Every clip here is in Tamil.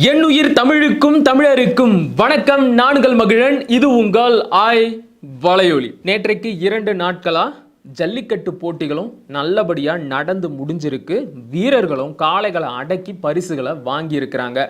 என் உயிர் தமிழுக்கும் தமிழருக்கும் வணக்கம் நான்கள் மகிழன். இது உங்கள் ஆய் வலையொலி. நேற்றைக்கு இரண்டு நாட்களா ஜல்லிக்கட்டு போட்டிகளும் நல்லபடியா நடந்து முடிஞ்சிருக்கு. வீரர்களும் காளைகளை அடக்கி பரிசுகளை வாங்கியிருக்கிறாங்க.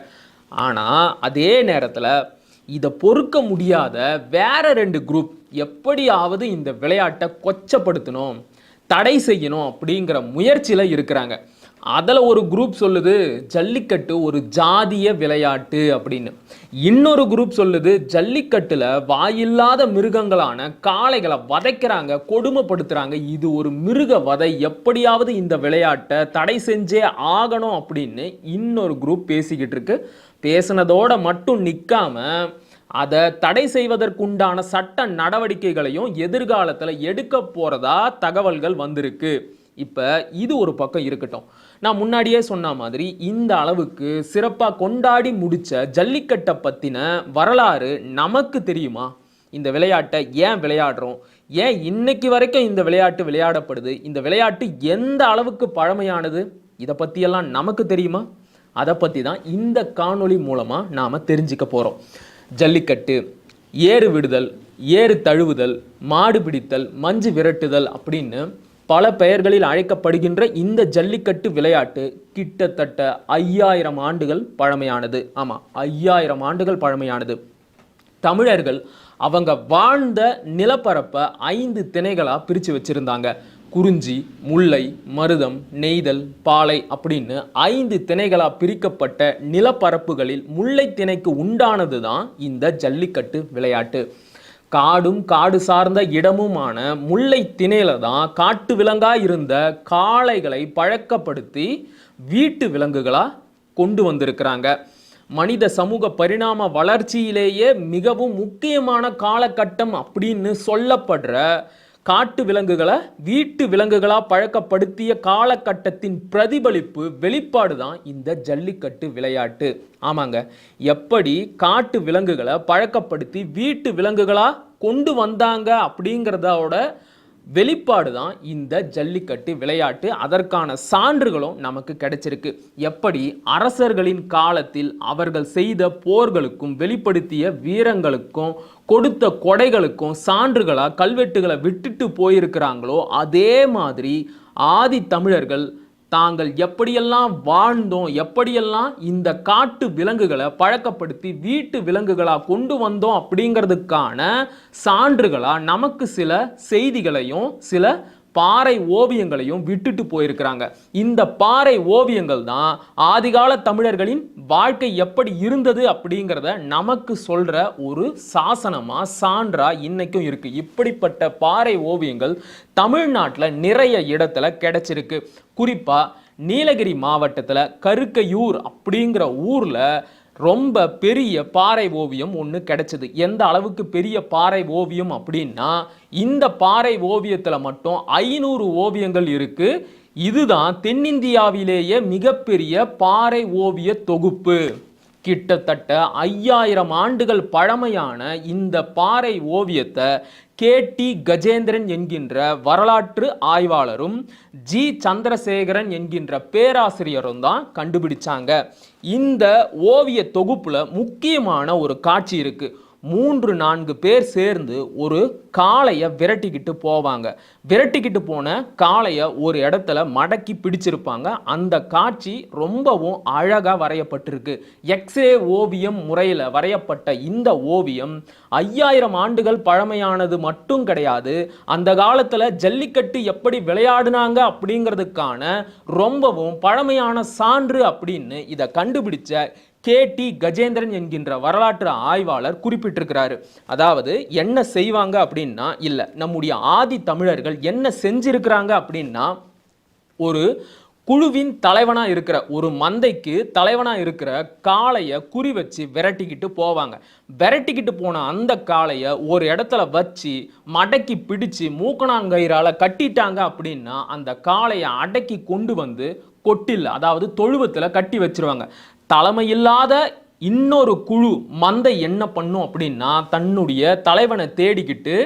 ஆனால் ஆனா அதே நேரத்துல இதை பொறுக்க முடியாத வேற ரெண்டு குரூப் எப்படியாவது இந்த விளையாட்டை கொச்சப்படுத்தணும் தடை செய்யணும் அப்படிங்கிற முயற்சியில் இருக்கிறாங்க. அதில் ஒரு குரூப் சொல்லுது ஜல்லிக்கட்டு ஒரு ஜாதிய விளையாட்டு அப்படின்னு. இன்னொரு குரூப் சொல்லுது ஜல்லிக்கட்டில் வாயில்லாத மிருகங்களான காளைகளை வதைக்கிறாங்க கொடுமைப்படுத்துகிறாங்க இது ஒரு மிருக வதை. எப்படியாவது இந்த விளையாட்டை தடை செஞ்சே ஆகணும் அப்படின்னு இன்னொரு குரூப் பேசிக்கிட்டு இருக்கு. பேசுனதோட மட்டும் நிற்காம அதை தடை செய்வதற்குண்டான சட்ட நடவடிக்கைகளையும் எதிர்காலத்தில் எடுக்க போகிறதா தகவல்கள் வந்திருக்கு. இப்போ இது ஒரு பக்கம் இருக்கட்டும். நான் முன்னாடியே சொன்ன மாதிரி இந்த அளவுக்கு சிறப்பாக கொண்டாடி முடித்த ஜல்லிக்கட்டை பற்றின வரலாறு நமக்கு தெரியுமா? இந்த விளையாட்டை ஏன் விளையாடுறோம்? ஏன் இன்னைக்கு வரைக்கும் இந்த விளையாட்டு விளையாடப்படுது? இந்த விளையாட்டு எந்த அளவுக்கு பழமையானது? இதை பற்றியெல்லாம் நமக்கு தெரியுமா? அதை பற்றி தான் இந்த காணொளி மூலமாக நாம் தெரிஞ்சுக்க போகிறோம் ஜல்லிக்கட்டு ஏறு விடுதல் ஏறு தழுவுதல் மாடு பிடித்தல் மஞ்சு விரட்டுதல் அப்படின்னு பல பெயர்களில் அழைக்கப்படுகின்ற இந்த ஜல்லிக்கட்டு விளையாட்டு கிட்டத்தட்ட ஐயாயிரம் ஆண்டுகள் பழமையானது. ஆமாம் ஐயாயிரம் ஆண்டுகள் பழமையானது. தமிழர்கள் அவங்க வாழ்ந்த நிலப்பரப்பை ஐந்து திணைகளாக பிரித்து வச்சுருந்தாங்க. குறிஞ்சி முல்லை மருதம் நெய்தல் பாலை அப்படின்னு ஐந்து திணைகளாக பிரிக்கப்பட்ட நிலப்பரப்புகளில் முல்லை திணைக்கு உண்டானது தான் இந்த ஜல்லிக்கட்டு விளையாட்டு. காடும் காடு சார்ந்த இடமுமான முல்லை திணையில தான் காட்டு விலங்கா இருந்த காளைகளை பழக்கப்படுத்தி வீட்டு விலங்குகளா கொண்டு வந்திருக்கிறாங்க. மனித சமூக பரிணாம வளர்ச்சியிலேயே மிகவும் முக்கியமான காலகட்டம் அப்படின்னு சொல்லப்படுற காட்டு விலங்குகளை வீட்டு விலங்குகளாக பழக்கப்படுத்திய காலகட்டத்தின் பிரதிபலிப்பு வெளிப்பாடு தான் இந்த ஜல்லிக்கட்டு விளையாட்டு. ஆமாங்க. எப்படி காட்டு விலங்குகளை பழக்கப்படுத்தி வீட்டு விலங்குகளாக கொண்டு வந்தாங்க அப்படிங்கிறதோட வெளிப்பாடு தான் இந்த ஜல்லிக்கட்டு விளையாட்டு. அதற்கான சான்றுகளும் நமக்கு கிடைச்சிருக்கு. எப்படி அரசர்களின் காலத்தில் அவர்கள் செய்த போர்களுக்கும் வெளிப்படுத்திய வீரங்களுக்கும் கொடுத்த கொடைகளுக்கும் சான்றுகளாக கல்வெட்டுகளை விட்டுட்டு போயிருக்கிறாங்களோ அதே மாதிரி ஆதி தமிழர்கள் தாங்கள் எப்படியெல்லாம் வாழ்ந்தோம் எப்படியெல்லாம் இந்த காட்டு விலங்குகளை பழக்கப்படுத்தி வீட்டு விலங்குகளாக கொண்டு வந்தோம் அப்படிங்கிறதுக்கான சான்றுகளாக நமக்கு சில செய்திகளையும் சில பாறை ஓவியங்களையும் விட்டுட்டு போயிருக்கிறாங்க. இந்த பாறை ஓவியங்கள் தான் ஆதிகால தமிழர்களின் வாழ்க்கை எப்படி இருந்தது அப்படிங்கிறத நமக்கு சொல்ற ஒரு சாசனமா சான்றா இன்னைக்கும் இருக்கு. இப்படிப்பட்ட பாறை ஓவியங்கள் தமிழ்நாட்டில் நிறைய இடத்துல கிடைச்சிருக்கு. குறிப்பா நீலகிரி மாவட்டத்தில் கருக்கையூர் அப்படிங்கிற ஊரில் ரொம்ப பெரிய பாறை ஓவியம் ஒன்று கிடைச்சது. எந்த அளவுக்கு பெரிய பாறை ஓவியம் அப்படின்னா இந்த பாறை ஓவியத்தில் மட்டும் ஐநூறு ஓவியங்கள் இருக்குது இதுதான் தென்னிந்தியாவிலேயே மிகப்பெரிய பாறை ஓவிய தொகுப்பு. கிட்டத்தட்ட ஐயாயிரம் ஆண்டுகள் பழமையான இந்த பாறை ஓவியத்தை கே டி கஜேந்திரன் என்கின்ற வரலாற்று ஆய்வாளரும் ஜி சந்திரசேகரன் என்கின்ற பேராசிரியரும் தான் கண்டுபிடிச்சாங்க. இந்த ஓவிய தொகுப்புல முக்கியமான ஒரு காட்சி இருக்கு. மூன்று நான்கு பேர் சேர்ந்து ஒரு காளையை விரட்டிக்கிட்டு போவாங்க. விரட்டிக்கிட்டு போன காளையை ஒரு இடத்துல மடக்கி பிடிச்சிருப்பாங்க. அந்த காட்சி ரொம்பவும் அழகாக வரையப்பட்டிருக்கு. எக்ஸ்ரே ஓவியம் முறையில் வரையப்பட்ட இந்த ஓவியம் ஐயாயிரம் ஆண்டுகள் பழமையானது மட்டும் கிடையாது. அந்த காலத்தில் ஜல்லிக்கட்டு எப்படி விளையாடுனாங்க அப்படிங்கிறதுக்கான ரொம்பவும் பழமையான சான்று அப்படின்னு இதை கண்டுபிடிச்ச கே டி கஜேந்திரன் என்கின்ற வரலாற்று ஆய்வாளர் குறிப்பிட்டிருக்கிறாரு. அதாவது என்ன செய்வாங்க அப்படின்னா இல்லை நம்முடைய ஆதி தமிழர்கள் என்ன செஞ்சிருக்கிறாங்க அப்படின்னா ஒரு குழுவின் தலைவனாக இருக்கிற ஒரு மந்தைக்கு தலைவனாக இருக்கிற காளையை குறி வச்சு விரட்டிக்கிட்டு போவாங்க. விரட்டிக்கிட்டு போன அந்த காளையை ஒரு இடத்துல வச்சு மடக்கி பிடிச்சு மூக்கணாங்கயிறால் கட்டிட்டாங்க அப்படின்னா அந்த காளையை அடக்கி கொண்டு வந்து கொட்டில் அதாவது தொழுவத்தில் கட்டி வச்சிருவாங்க. தலைமையில்லாத இன்னொரு குழு மந்தை என்ன பண்ணும் அப்படின்னா தன்னுடைய தலைவனை தேடிக்கிட்டு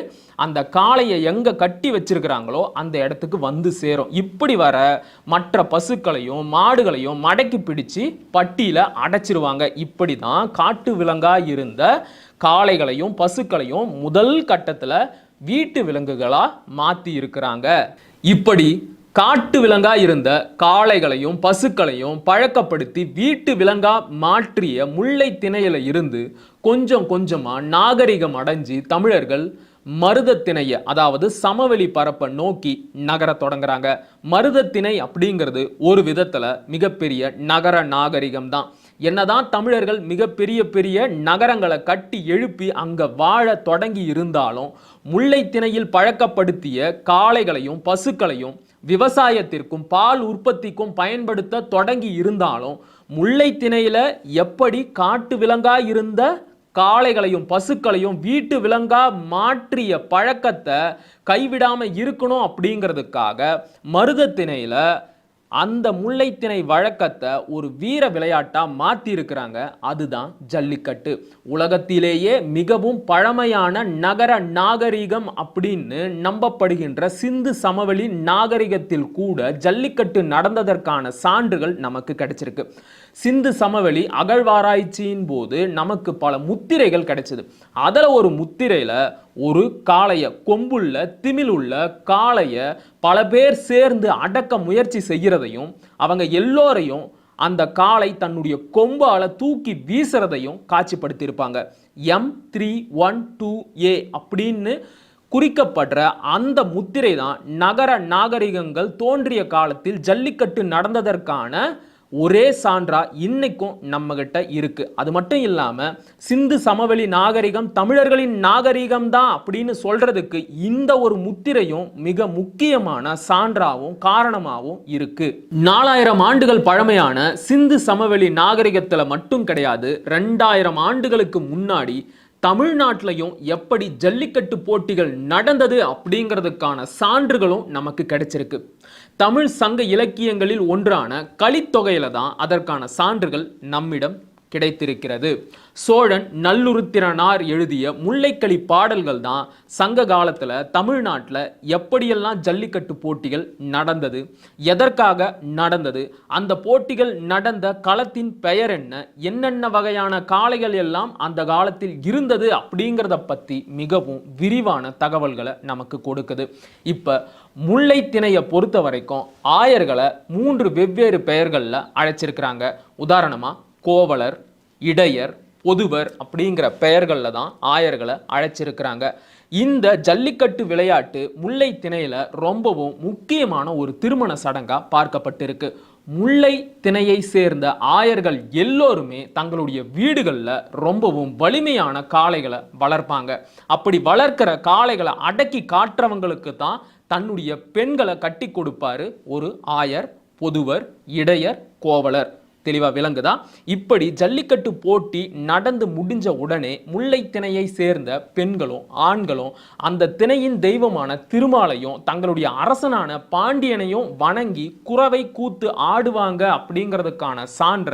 அந்த காளையை எங்கே கட்டி வச்சிருக்கிறாங்களோ அந்த இடத்துக்கு வந்து சேரும். இப்படி வர மற்ற பசுக்களையும் மாடுகளையும் மடக்கி பிடிச்சு பட்டியில் அடைச்சிருவாங்க. இப்படி தான் காட்டு விலங்காக இருந்த காளைகளையும் பசுக்களையும் முதல் கட்டத்தில் வீட்டு விலங்குகளாக மாற்றி இருக்கிறாங்க. இப்படி காட்டு விலங்கா இருந்த காளைகளையும் பசுக்களையும் பழக்கப்படுத்தி வீட்டு விலங்கா மாற்றிய முல்லை திணையில இருந்து கொஞ்சம் கொஞ்சமா நாகரிகம் அடைஞ்சு தமிழர்கள் மருதத்திணைய அதாவது சமவெளி பரப்பை நோக்கி நகர தொடங்குறாங்க. மருதத்திணை அப்படிங்கிறது ஒரு விதத்துல மிகப்பெரிய நகர நாகரிகம் தான். என்னதான் தமிழர்கள் மிகப்பெரிய பெரிய நகரங்களை கட்டி எழுப்பி அங்க வாழ தொடங்கி இருந்தாலும் முல்லைத்திணையில் பழக்கப்படுத்திய காளைகளையும் பசுக்களையும் விவசாயத்திற்கும் பால் உற்பத்திக்கும் பயன்படுத்த தொடங்கி இருந்தாலும் முல்லை திணையில எப்படி காட்டு விலங்கா இருந்த காளைகளையும் பசுக்களையும் வீட்டு விலங்கா மாற்றிய பழக்கத்தை கைவிடாம இருக்கணும் அப்படிங்கிறதுக்காக மருதத்திணையில அந்த முல்லைத்திணை வழக்கத்தை ஒரு வீர விளையாட்டாக மாற்றியிருக்கிறாங்க அதுதான் ஜல்லிக்கட்டு. உலகத்திலேயே மிகவும் பழமையான நகர நாகரிகம் அப்படின்னு நம்பப்படுகின்ற சிந்து சமவெளி நாகரிகத்தில் கூட ஜல்லிக்கட்டு நடந்ததற்கான சான்றுகள் நமக்கு கிடைச்சிருக்கு. சிந்து சமவெளி அகழ்வாராய்ச்சியின் போது நமக்கு பல முத்திரைகள் கிடைச்சது. அதில் ஒரு முத்திரையில் ஒரு காளைய கொம்புள்ள திமிழுள்ள காளைய பல பேர் சேர்ந்து அடக்க முயற்சி செய்கிறதையும் அவங்க எல்லோரையும் அந்த காளை தன்னுடைய கொம்பால தூக்கி வீசுறதையும் காட்சிப்படுத்தியிருப்பாங்க. M three one two A அப்படின்னு குறிக்கப்படுற அந்த முத்திரை தான் நகர நாகரிகங்கள் தோன்றிய காலத்தில் ஜல்லிக்கட்டு நடந்ததற்கான ஒரே சான்றா இன்னைக்கும் நம்ம கிட்ட இருக்கு. அது மட்டும் இல்லாம சிந்து சமவெளி நாகரிகம் தமிழர்களின் நாகரிகம் தான் அப்படின்னு சொல்றதுக்கு இந்த ஒரு முத்திரையும் மிக முக்கியமான சான்றாவும் காரணமாகவும் இருக்கு. நாலாயிரம் ஆண்டுகள் பழமையான சிந்து சமவெளி நாகரிகத்துல மட்டும் கிடையாது ரெண்டாயிரம் ஆண்டுகளுக்கு முன்னாடி தமிழ்நாட்டிலையும் எப்படி ஜல்லிக்கட்டு போட்டிகள் நடந்தது அப்படிங்கிறதுக்கான சான்றுகளும் நமக்கு கிடைச்சிருக்கு. தமிழ் சங்க இலக்கியங்களில் ஒன்றான கலித்தொகையில தான் அதற்கான சான்றுகள் நம்மிடம் கிடைத்திருக்கிறது. சோழன் நல்லுருத்திரனார் எழுதிய முல்லைக்களி பாடல்கள் தான் சங்க காலத்தில் தமிழ்நாட்டில் எப்படியெல்லாம் ஜல்லிக்கட்டு போட்டிகள் நடந்தது எதற்காக நடந்தது அந்த போட்டிகள் நடந்த களத்தின் பெயர் என்ன என்னென்ன வகையான காளைகள் எல்லாம் அந்த காலத்தில் இருந்தது அப்படிங்கிறத பற்றி மிகவும் விரிவான தகவல்களை நமக்கு கொடுக்குது. இப்போ முல்லை திணையை பொறுத்த வரைக்கும் ஆயர்களை மூன்று வெவ்வேறு பெயர்களில் அழைச்சிருக்கிறாங்க. உதாரணமாக கோவலர் இடையர் பொதுவர் அப்படிங்கிற பெயர்களில் தான் ஆயர்களை அழைச்சிருக்கிறாங்க. இந்த ஜல்லிக்கட்டு விளையாட்டு முல்லை திணையில ரொம்பவும் முக்கியமான ஒரு திருமண சடங்காக பார்க்கப்பட்டிருக்கு. முல்லை திணையை சேர்ந்த ஆயர்கள் எல்லோருமே தங்களுடைய வீடுகளில் ரொம்பவும் வலிமையான காளைகளை வளர்ப்பாங்க. அப்படி வளர்க்கிற காளைகளை அடக்கி காட்டுறவங்களுக்கு தான் தன்னுடைய பெண்களை கட்டி கொடுப்பாரு ஒரு ஆயர் பொதுவர் இடையர் கோவலர். தெளிவாக விளங்குதா? இப்படி ஜல்லிக்கட்டு போட்டி நடந்து முடிஞ்ச உடனே முல்லை திணையை சேர்ந்த பெண்களும் ஆண்களும் அந்த திணையின் தெய்வமான திருமாலையும் தங்களுடைய அரசனான பாண்டியனையும் வணங்கி குறவை கூத்து ஆடுவாங்க அப்படிங்கிறதுக்கான சான்ற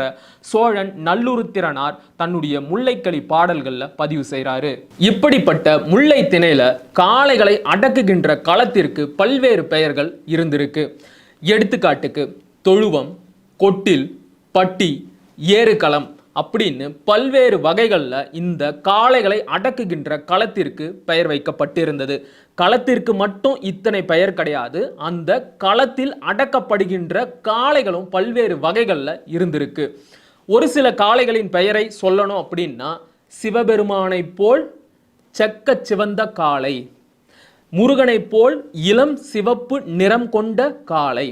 சோழன் நல்லுருத்திரனார் தன்னுடைய முல்லைக்களி பாடல்களில் பதிவு செய்கிறாரு இப்படிப்பட்ட முல்லை திணையில காளைகளை அடக்குகின்ற களத்திற்கு பல்வேறு பெயர்கள் இருந்திருக்கு. எடுத்துக்காட்டுக்கு தொழுவம் கொட்டில் பட்டி ஏறுகளம் அப்படின்னு பல்வேறு வகைகளில் இந்த காளைகளை அடக்குகின்ற களத்திற்கு பெயர் வைக்கப்பட்டிருந்தது. களத்திற்கு மட்டும் இத்தனை பெயர் கிடையாது. அந்த களத்தில் அடக்கப்படுகின்ற காளைகளும் பல்வேறு வகைகளில் இருந்திருக்கு. ஒரு சில காளைகளின் பெயரை சொல்லணும் அப்படின்னா சிவபெருமானைப் போல் செக்க சிவந்த காளை முருகனைப் போல் இளம் சிவப்பு நிறம் கொண்ட காளை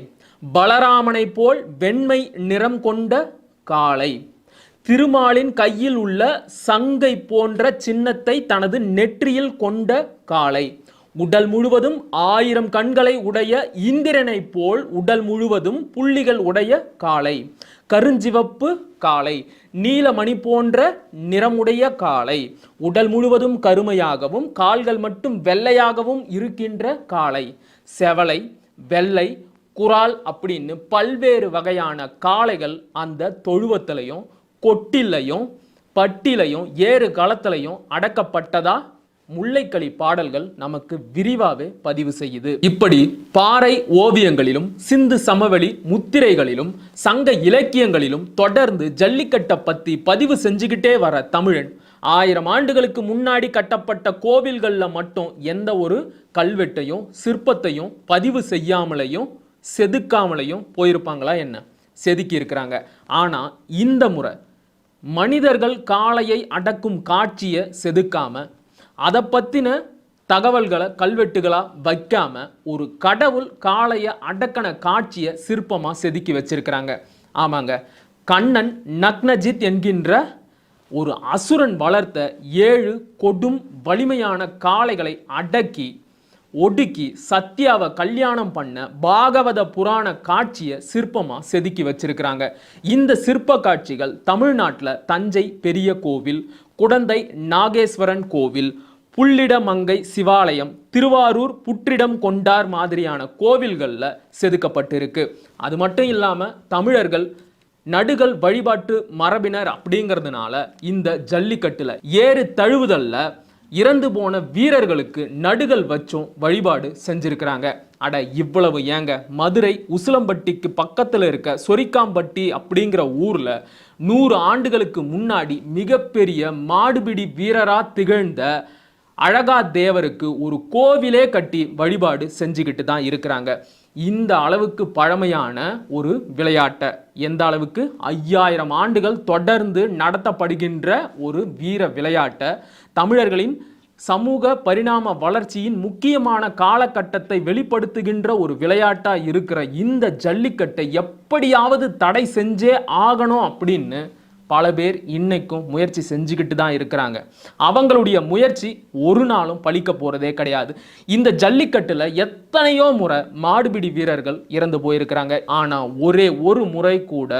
பலராமனைப் போல் வெண்மை நிறம் கொண்ட காளை. திருமாலின் கையில் உள்ள சங்கை போன்ற சின்னத்தை தனது நெற்றியில் கொண்ட காளை. உடல் முழுவதும் ஆயிரம் கண்களை உடைய இந்திரனைப் போல் உடல் முழுவதும் புள்ளிகள் உடைய காளை. கருஞ்சிவப்பு காளை நீலமணி போன்ற நிறமுடைய காளை. உடல் முழுவதும் கருமையாகவும் கால்கள் மட்டும் வெள்ளையாகவும் இருக்கின்ற காளை. செவலை வெள்ளை குரால் அப்படின்னு பல்வேறு வகையான காளைகள் அந்த தொழுவத்திலையும் கொட்டிலையும் பட்டிலையும் ஏறு களத்திலையும் அடக்கப்பட்டதா? முல்லைக்களி பாடல்கள் நமக்கு விரிவாகவே பதிவு செய்யுது. இப்படி பாறை ஓவியங்களிலும் சிந்து சமவெளி முத்திரைகளிலும் சங்க இலக்கியங்களிலும் தொடர்ந்து ஜல்லிக்கட்டை பற்றி பதிவு செஞ்சுக்கிட்டே வர தமிழன் ஆயிரம் ஆண்டுகளுக்கு முன்னாடி கட்டப்பட்ட கோவில்களில் மட்டும் எந்த ஒரு கல்வெட்டையும் சிற்பத்தையும் பதிவு செய்யாமலையும் செதுக்காமலையும் போயிருப்பாங்களா என்ன? செதுக்கி இருக்கிறாங்க. ஆனால் இந்த முறை மனிதர்கள் காளையை அடக்கும் காட்சியை செதுக்காம அதை பற்றின தகவல்களை கல்வெட்டுகளாக வைக்காம ஒரு கடவுள் காளையை அடக்கின காட்சியை சிற்பமாக செதுக்கி வச்சிருக்கிறாங்க. ஆமாங்க. கண்ணன் நக்னஜித் என்கின்ற ஒரு அசுரன் வளர்த்த ஏழு கொடும் வலிமையான காளைகளை அடக்கி ஒடுக்கி சத்யாவை கல்யாணம் பண்ண பாகவத புராண காட்சியை சிற்பமாக செதுக்கி வச்சிருக்கிறாங்க. இந்த சிற்ப காட்சிகள் தமிழ்நாட்டில் தஞ்சை பெரிய கோவில் குடந்தை நாகேஸ்வரன் கோவில் புள்ளிடமங்கை சிவாலயம் திருவாரூர் புற்றிடம் கொண்டார் மாதிரியான கோவில்களில் செதுக்கப்பட்டிருக்கு. அது மட்டும் இல்லாமல் தமிழர்கள் நடுகள் வழிபாட்டு மரபினர் அப்படிங்கிறதுனால இந்த ஜல்லிக்கட்டில் ஏறு தழுவுதலில் இறந்து போன வீரர்களுக்கு நடுகள் வச்சும் வழிபாடு செஞ்சிருக்கிறாங்க. அட இவ்வளவு ஏங்க? மதுரை உசிலம்பட்டிக்கு பக்கத்தில் இருக்க சொரிக்காம்பட்டி அப்படிங்கிற ஊரில் நூறு ஆண்டுகளுக்கு முன்னாடி மிகப்பெரிய மாடுபிடி வீரராக திகழ்ந்த அழகா தேவருக்கு ஒரு கோவிலே கட்டி வழிபாடு செஞ்சுக்கிட்டு தான் இருக்கிறாங்க. இந்த அளவுக்கு பழமையான ஒரு விளையாட்டை எந்த அளவுக்கு? ஐயாயிரம் ஆண்டுகள் தொடர்ந்து நடத்தப்படுகின்ற ஒரு வீர விளையாட்டை தமிழர்களின் சமூக பரிணாம வளர்ச்சியின் முக்கியமான காலகட்டத்தை வெளிப்படுத்துகின்ற ஒரு விளையாட்டா இருக்கிற இந்த ஜல்லிக்கட்டை எப்படியாவது தடை செஞ்சே ஆகணும் அப்படின்னு பல பேர் இன்னைக்கும் முயற்சி செஞ்சுக்கிட்டு தான் இருக்கிறாங்க. அவங்களுடைய முயற்சி ஒரு நாளும் பழிக்க போகிறதே கிடையாது. இந்த ஜல்லிக்கட்டில் எத்தனையோ முறை மாடுபிடி வீரர்கள் இறந்து போயிருக்கிறாங்க. ஆனால் ஒரே ஒரு முறை கூட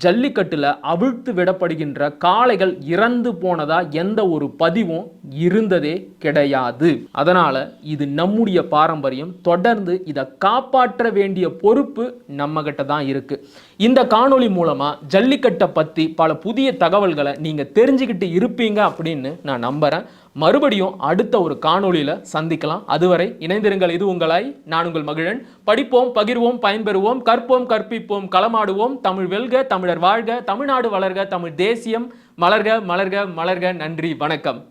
ஜல்லிக்கட்டில் அவிழ்த்து விடப்படுகின்ற காளைகள் இறந்து போனதா எந்த ஒரு பதிவும் இருந்ததே கிடையாது. அதனால இது நம்முடைய பாரம்பரியம். தொடர்ந்து இதை காப்பாற்ற வேண்டிய பொறுப்பு நம்ம கிட்ட தான் இருக்கு. இந்த காணொளி மூலமா ஜல்லிக்கட்டை பத்தி பல புதிய தகவல்களை நீங்க தெரிஞ்சுக்கிட்டு இருப்பீங்க அப்படின்னு நான் நம்புறேன். மறுபடியும் அடுத்த ஒரு காணொளியில் சந்திக்கலாம். அதுவரை இணைந்திருங்கள். இது உங்களாய் நான் உங்கள் மகிழன். படிப்போம் பகிர்வோம் பயன்பெறுவோம் கற்போம் கற்பிப்போம் களமாடுவோம். தமிழ் வெல்க தமிழர் வாழ்க தமிழ்நாடு வளர்க தமிழ் தேசியம் மலர்க மலர்க மலர்க. நன்றி வணக்கம்.